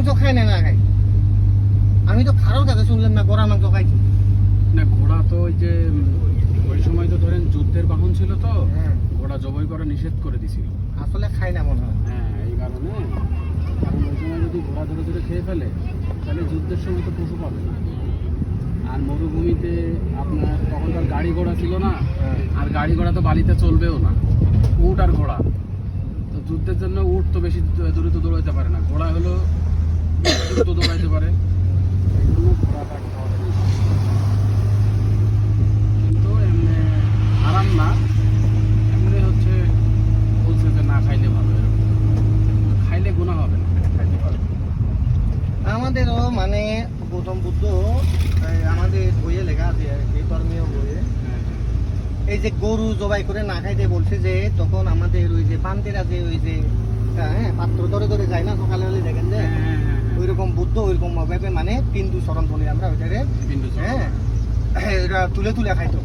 মাংস খায় না না খাই আমি তো খারাপ কাছে শুনলাম না গড়ার মাংস খাইছি। না ঘোড়া তো ওই যে ওই সময় তো ধরেন যুদ্ধের বাহন ছিল তো হ্যাঁ। ঘোড়া জবাই করা নিষেধ করে দিছিল। আসলে খাই না মনে হয়। হ্যাঁ এই কারণে। কারণ ওই সময় যদি ঘোড়া ধরে ধরে খেয়ে ফেলে তাহলে যুদ্ধের সময় তো পশু পাবে না। আর মরুভূমিতে আপনার তখনকার গাড়ি ঘোড়া ছিল না আর গাড়ি ঘোড়া তো বালিতে চলবেও না। উট আর ঘোড়া। তো যুদ্ধের জন্য উট তো বেশি দূরে তো দৌড়াইতে পারে না। ঘোড়া হলো দৌড়াইতে পারে। হয়। কিন্তু এমনি আরাম না। এমনি হচ্ছে বলছে যে না খাইলে ভালো খাইলে গুণা হবে না খাইতে পারবে আমাদেরও মানে গৌতম বুদ্ধ আমাদের বইয়ে লেখা আছে আর কি ধর্মীয় বইয়ে। হ্যাঁ এই যে গরু জবাই করে না খাইতে বলছে যে তখন আমাদের ওই যে পান্তেরা যে ওই যে হ্যাঁ পাত্র ধরে ধরে যায় না সকালে হলে দেখেন যে? হ্যাঁ হ্যাঁ হ্যাঁ ওই রকম বুদ্ধ ওইরকম ভাবে মানে তিন্দু স্মরণ বলি আমরা ওইটারে হ্যাঁ এরা তুলে তুলে খাইতো।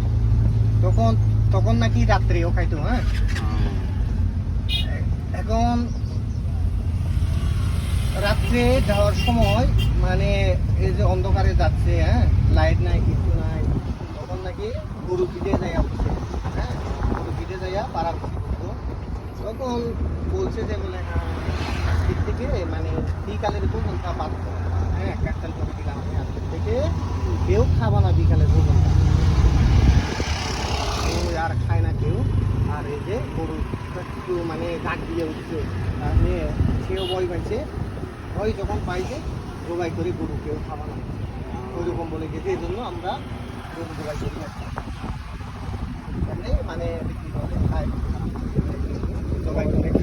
তখন তখন নাকি রাত্রেও খাইতো হ্যাঁ। এখন রাত্রে যাওয়ার সময় মানে এই যে অন্ধকারে যাচ্ছে হ্যাঁ লাইট নাই কিছু নাই তখন নাকি গরু পিঠে যাইয়া উঠছে হ্যাঁ গরু পিঠে যাইয়া পাড়া তখন বলছে যে বলে হ্যাঁ আজকের থেকে মানে বিকালের ভোজনটা বাদ করো। হ্যাঁ ক্যান্সেল করে দিলাম আমি আজকের থেকে। কেউ খাবা না বিকালের ওই আর খায় না কেউ। আর এই যে গরু, একটু মানে ডাক দিয়ে উঠছে। সেও বই পাইছে। ওই যখন পাইছে জবাই করে গরু কেউ খাওয়া না। ওই রকম বলে গেছে। এই জন্য আমরা গরু জবাই করি না। মানে বিক্রি করে খাই জবাই করে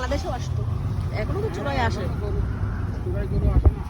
বাংলাদেশেও আসতো। এখনও তো চূড়ায় আসে। চূড়ায় গরু আসে না